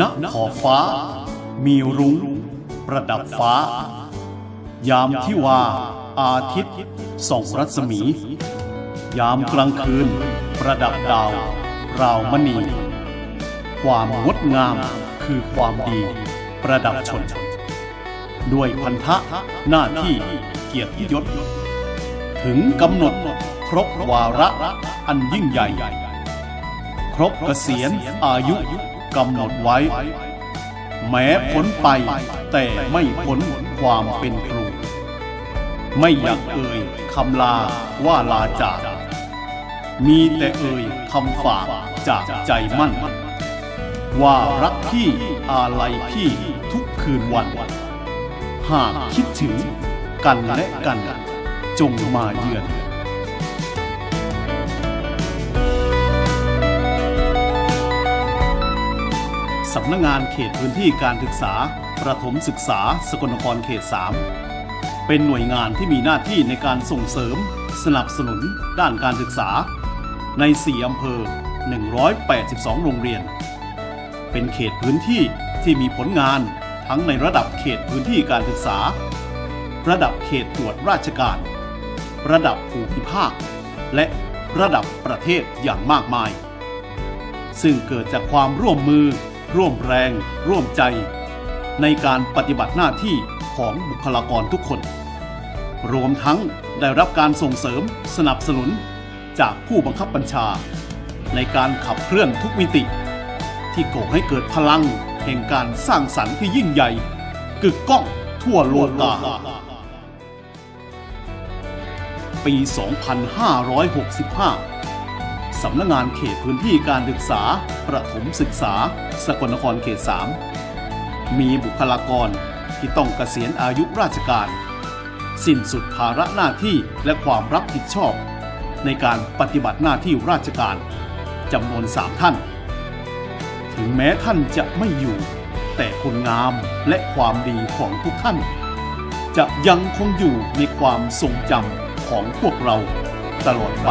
ณขอบฟ้า มีรุ้ง ประดับฟ้า ยามที่ว่าอาทิตย์ส่องรัศมี ยามกลางคืน ประดับดาว ราวมณี ความงดงามคือความดี ประดับชน ด้วยพันธะหน้าที่เกียรติยศ ถึงกำหนดครบวาระอันยิ่งใหญ่ ครบเกษียณอายุ กำหนดไว้ แม้พ้นไปแต่ไม่พ้นความเป็นครู ไม่อยากเอ่ยคำลาว่าลาจาก มีแต่เอ่ยคำฝากจากใจมั่น ว่ารักพี่อาลัยพี่ทุกคืนวัน หากคิดถึงกันและกัน จงมาเยือน สำนักงานเขตพื้นที่การศึกษา ประถมศึกษา สกลนครเขต 3 เป็นหน่วยงานที่มีหน้าที่ในการส่งเสริม สนับสนุน ด้านการศึกษา ใน 4 อำเภอ 182 โรงเรียน เป็นเขตพื้นที่ที่มีผลงานทั้งในระดับเขตพื้นที่การศึกษา ระดับเขตตรวจราชการ ระดับภูมิภาค และระดับประเทศอย่างมากมาย ซึ่งเกิดจากความร่วมมือ ร่วมแรง ร่วมใจ ในการปฏิบัติหน้าที่ของบุคลากรทุกคน รวมทั้งได้รับการส่งเสริมสนับสนุนจากผู้บังคับบัญชา ในการขับเคลื่อนทุกมิติ ที่ก่อให้เกิดพลังแห่งการสร้างสรรค์ที่ยิ่งใหญ่ กึกก้องทั่วโลกาปี 2565 สำนักงานเขตพื้นที่การศึกษา ประถมศึกษา สกลนครเขต 3 มีบุคลากรที่ต้องเกษียณอายุราชการ สิ้นสุดภาระหน้าที่และความรับผิดชอบ ในการปฏิบัติหน้าที่ราชการจำนวน3ท่าน ถึงแม้ท่านจะไม่อยู่ แต่คุณงามและความดีของทุกท่าน จะยังคงอยู่ในความทรงจำของพวกเราตลอดไป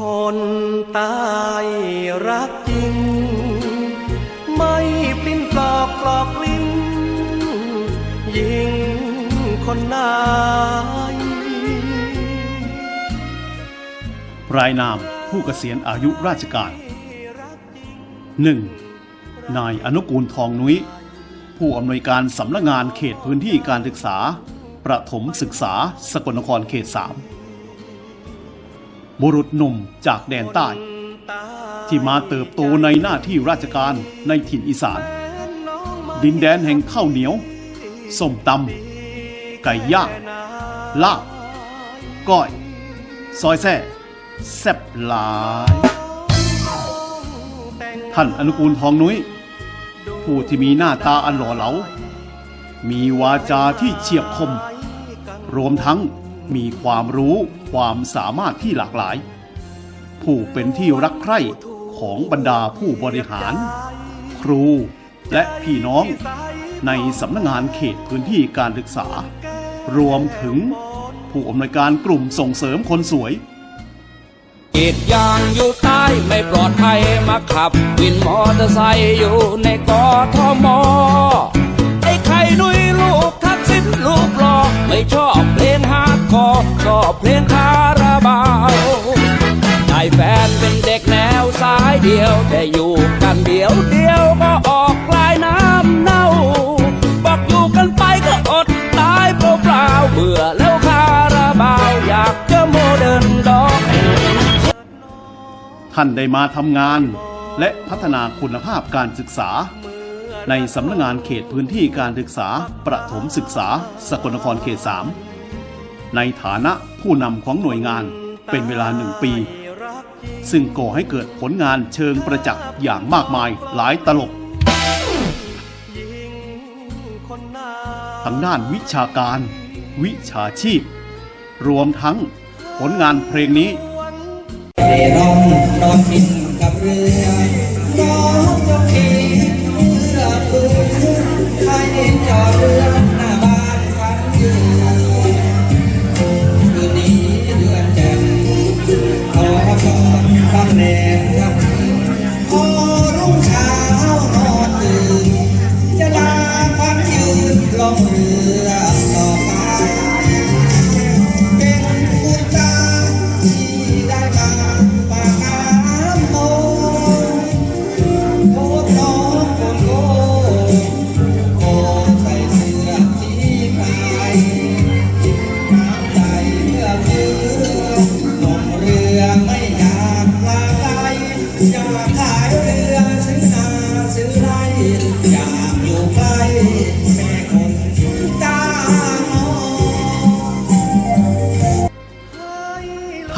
คนตายรักจริง ไม่ปลิ้นปลอกปลอกลิ้นยิงคนนายรายนามผู้เกษียณอายุราชการ 1. นายอนุกูลทองนุ้ย ผู้อำนวยการสำนักงานเขตพื้นที่การศึกษา ประถมศึกษา สกลนครเขต 3 บุรุษหนุ่มจากแดนใต้ ที่มาเติบโตในหน้าที่ราชการในถิ่นอีสาน ดินแดนแห่งข้าวเหนียวส้มตำไก่ย่างลาบก้อย ซอยแซ่แซ่บหลาย ท่านอนุกูลทองนุ้ย ผู้ที่มีหน้าตาอันหล่อเหลา มีวาจาที่เฉียบคม รวมทั้ง มีความรู้ความสามารถที่หลากหลาย ผู้เป็นที่รักใคร่ของบรรดาผู้บริหาร ครูและพี่น้อง ในสำนักงงานเขตพื้นที่การศึกษา รวมถึงผู้อำนวยการกลุ่มส่งเสริมคนสวยกรีดยางอยู่ใต้ไม่ปลอดภัยมาขับ วินมอเตอร์ไซค์อยู่ในกอทมไอ้ไข่นุยลูกทักษิณลูกหลอ ไม่ชอบเพลงฮาร์ดคอร์ชอบเพลงคาราบาวใจได้แฟนเป็นเด็กแนวสายเดียวได้อยู่กันเดียวเดียวก็ออกลายน้ำเน่า บอกอยู่กันไปก็อดตายเปล่าเบื่อแล้วคาราบาวอยากจอโมเดิร์นดอก ท่านได้มาทำงาน และพัฒนาคุณภาพการศึกษา ในสำนักงานเขตพื้นที่การศึกษา ประถมศึกษา สกลนครเขต 3 ในฐานะผู้นำของหน่วยงานเป็นเวลาหนึ่งปี ซึ่งก่อให้เกิดผลงานเชิงประจักษ์อย่างมากมายหลายตลบทั้งด้านวิชาการ วิชาชีพ รวมทั้งผลงานเพลงนี้เร่ร่อนนอนกินกับเรือน้องเจ้าเจ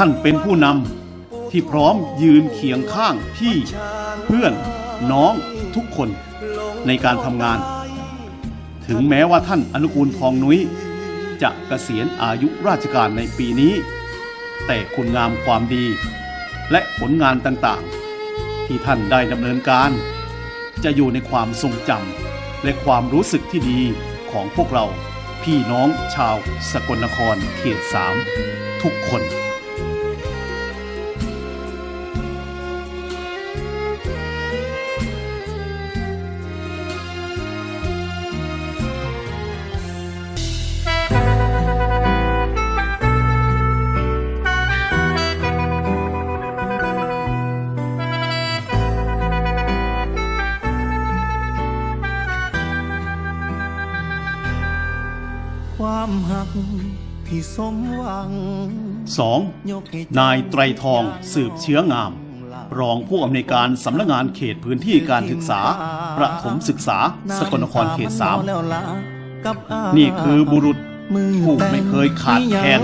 ท่านเป็นผู้นำที่พร้อมยืนเคียงข้างพี่เพื่อนน้องทุกคนในการทำงาน ถึงแม้ว่าท่านอนุกูลทองนุ้ยจะเกษียณอายุราชการในปีนี้ แต่คุณงามความดี และผลงานต่างๆ ที่ท่านได้ดำเนินการ จะอยู่ในความทรงจำและความรู้สึกที่ดีของพวกเราพี่น้องชาวสกลนครเขตสามทุกคน ความหักที่สมหวัง 2. นายไตรทองสืบเชื้องาม รองผู้อำนวยการสำนักงานเขตพื้นที่การศึกษา ประถมศึกษา สกลนครเขต3นี่คือบุรุษผู้ไม่เคยขาดแคลน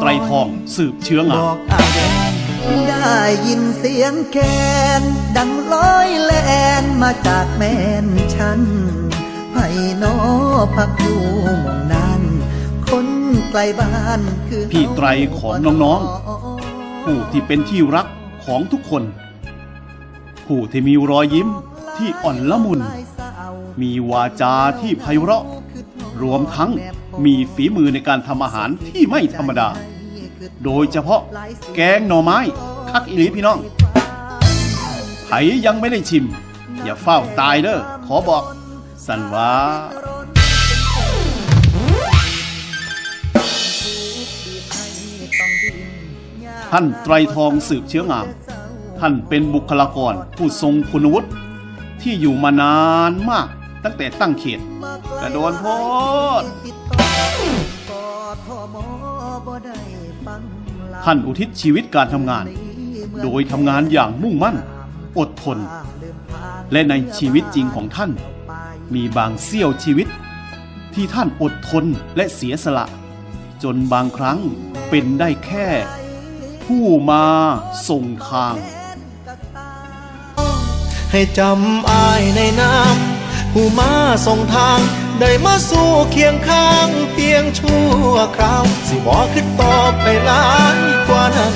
ไตรทองสืบเชื้องามบอกอายได้ยินเสียงแคนดังลอยแลนมาจากแม่นฉันไผ่นอพักอยู่หมองนั้นคน ไกลบ้านคือพี่ไตรของน้องผู้ที่เป็นที่รักของทุกคน ผู้ที่มีรอยยิ้มที่อ่อนละมุน มีวาจาที่ไพเราะ รวมทั้งมีฝีมือในการทำอาหารที่ไม่ธรรมดา โดยเฉพาะแกงหน่อไม้ คักอีหลีพี่น้องไผยังไม่ได้ชิม อย่าเฝ้าตายเด้อขอบอก สันว่า ท่านไตรทองสืบเชื้องาม ท่านเป็นบุคลากรผู้ทรงคุณวุฒิที่อยู่มานานมากตั้งแต่ตั้งเขตกระโดนโพดท่านอุทิศชีวิตการทำงาน โดยทำงานอย่างมุ่งมั่น อดทน และในชีวิตจริงของท่าน มีบางเสี้ยวชีวิตที่ท่านอดทนและเสียสละ จนบางครั้ง เป็นได้แค่ ผู้มาส่งทาง ให้จำอายในน้ำผู้มาส่งทาง ได้มาสู่เคียงข้างเพียงชั่วคราว สิบอกขึ้นต่อไปหลายกว่านั้น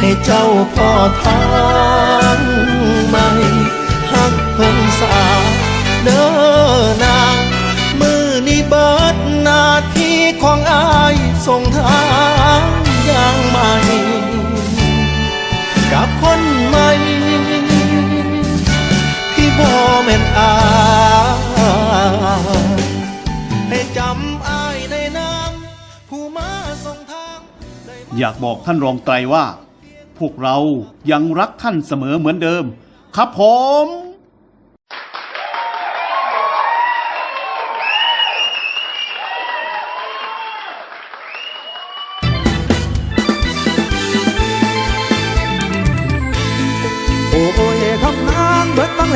ให้เจ้าพ่อทางใหม่หักเพิ่นสาเด้อนามือนี้เบิดนาที ของอายส่งทางอย่างใหม่กับคนใหม่ที่บ่แม่นอายให้จำอายในน้ำผู้มาส่งทางอยากบอกท่านรองไตรว่า พวกเรายังรักท่านเสมอเหมือนเดิม ครับผม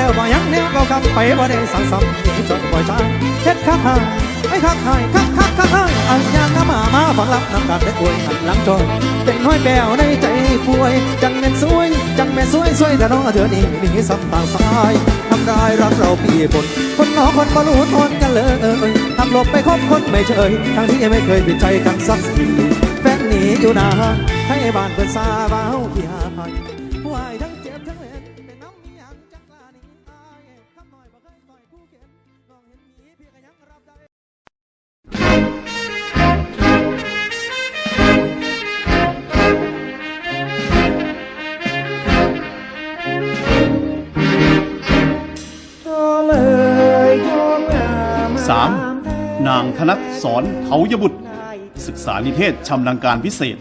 แล้วบ่ยังแนวเก่าๆไปบ่ได้สั่งสำจนปล่อยใจเฮ็ดคักหายไอ้คักหายคักคักคักหายอันยางน้ำมามาฝังรับน้ำกันได้อวยหันหลังจนเป็นห้อยแปวในใจป่วย จังแม่นสวย จังแม่นสวยสวยแต่น้องเธอนี่หนีสับต่างสายทำได้รักเราปีบนคนน้องคนบ่รู้ทนกันเลยทำหลบไปคบคนไม่เฉยทั้งที่ไม่เคยปิดใจกันสักทีแฟนหนีอยู่นานให้บ้านเปิดซาบ้าพี่หายผู้างธนัทสอนเถายบุตร ศึกษานิเทศชำนาญการพิเศษ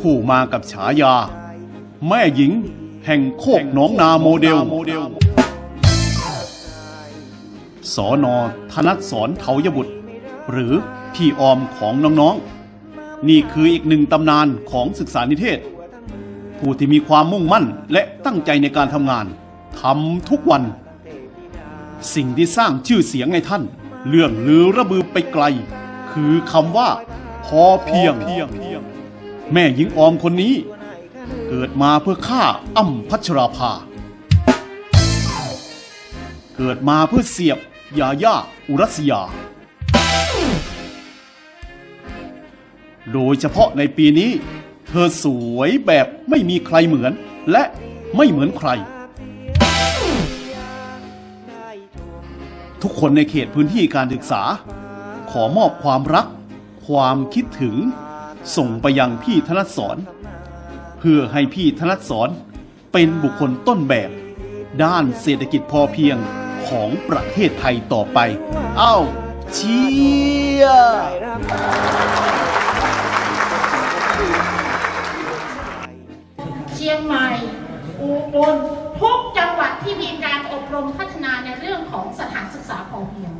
ผู้มากับฉายา แม่หญิงแห่งโคกหนองนาโมเดล สอนอธนัทสอนเถายบุตร หรือพี่ออมของน้องๆ นี่คืออีกหนึ่งตำนานของศึกษานิเทศ ผู้ที่มีความมุ่งมั่นและตั้งใจในการทำงานทำทุกวัน สิ่งที่สร้างชื่อเสียงให้ท่าน เรื่องลือระบือไปไกล คือคำว่า พอเพียง แม่หญิงออมคนนี้ เกิดมาเพื่อฆ่าอ้ำพัชราภา เกิดมาเพื่อเสียบยาย่าอุรัสยา โดยเฉพาะในปีนี้ เธอสวยแบบไม่มีใครเหมือนและไม่เหมือนใคร ทุกคนในเขตพื้นที่การศึกษา ขอมอบความรัก ความคิดถึง ส่งไปยังพี่ธนสอนเพื่อให้พี่ธนสอนเป็นบุคคลต้นแบบ ด้านเศรษฐกิจพอเพียงของประเทศไทยต่อไป เอ้า เชียร์เชียงใหม่อุบลทุกจัง ที่มีการอบรมพัฒนาในเรื่องของสถานศึกษาพอเพียง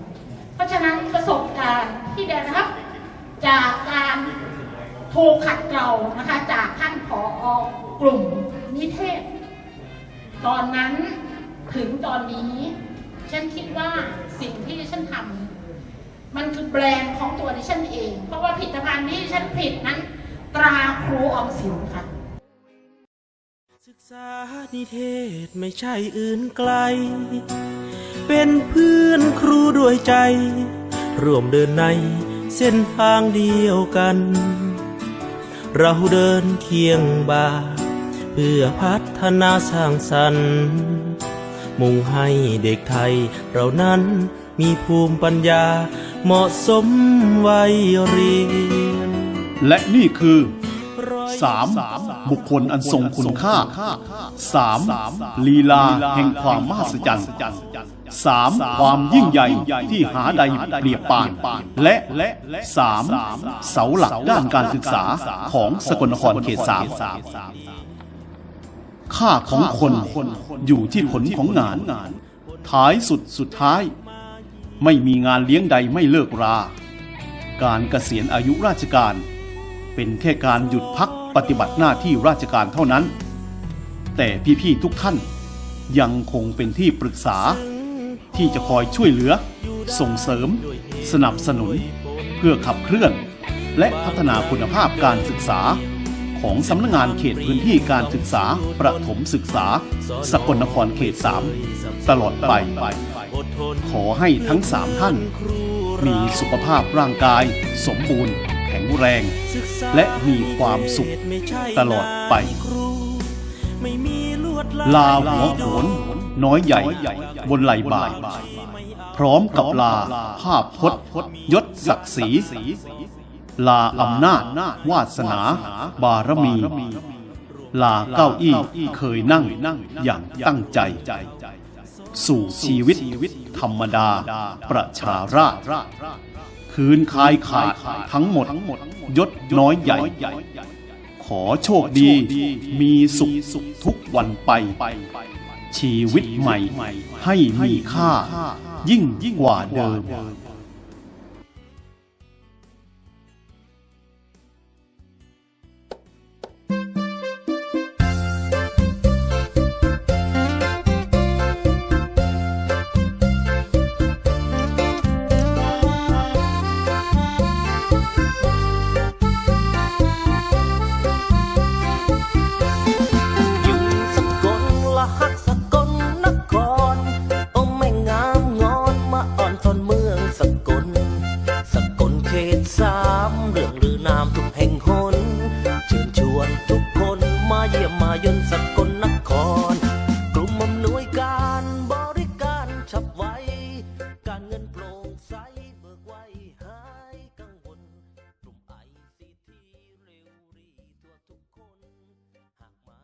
เพราะฉะนั้นประสบการณ์ที่ได้รับจากการถูกขัดเกลานะคะจากท่านผออกลุ่มนิเทศ ตอนนั้นถึงตอนนี้ฉันคิดว่าสิ่งที่ฉันทำมันคือแบรนด์ของตัวดิฉันเอง เพราะว่าผลิตภัณฑ์ที่ฉันผลิตนั้น ตราครูออมสินค่ะ ษานิเทศไม่ใช่อื่นไกล เป็นเพื่อนครูด้วยใจ ร่วมเดินในเส้นทางเดียวกัน เราเดินเคียงบ่า เพื่อพัฒนาสร้างสรรค์ มุ่งให้เด็กไทยเรานั้นมีภูมิปัญญาเหมาะสมวัยเรียน และนี่คือ 3. บุคคลอันทรงคุณค่า 3. ลีลาแห่งความมหัศจรรย์ 3. ความยิ่งใหญ่ที่หาใดเปรียบปาน และ 3. เสาหลักด้านการศึกษาของสกลนครเขต3ค่าของคนอยู่ที่ผลของงาน ท้ายสุดสุดท้าย ไม่มีงานเลี้ยงใดไม่เลิกรา การเกษียณอายุราชการ เป็นแค่การหยุดพัก ปฏิบัติหน้าที่ราชการเท่านั้น แต่พี่ๆทุกท่านยังคงเป็นที่ปรึกษา ที่จะคอยช่วยเหลือ ส่งเสริม สนับสนุน เพื่อขับเคลื่อน และพัฒนาคุณภาพการศึกษา ของสำนักงานเขตพื้นที่การศึกษาประถมศึกษา สกลนครเขต 3 ตลอดไปขอให้ทั้งสามท่าน มีสุขภาพร่างกายสมบูรณ์ แข็งแรง และมีความสุขตลอดไป ลาหัวโขนน้อยใหญ่บนไหลบ่ายพร้อมกับลาภาพพจน์ยศศักดิ์ศรีลาอำนาจวาสนา บารมี ลาเก้าอี้เคยนั่งอย่างตั้งใจ สู่ชีวิตธรรมดาประชาราษฎร์ คืนคายขาดทั้งหมดยศน้อยใหญ่ ขอโชคดี มีสุขทุกวันไป ชีวิตใหม่ให้มีค่า ยิ่งกว่าเดิม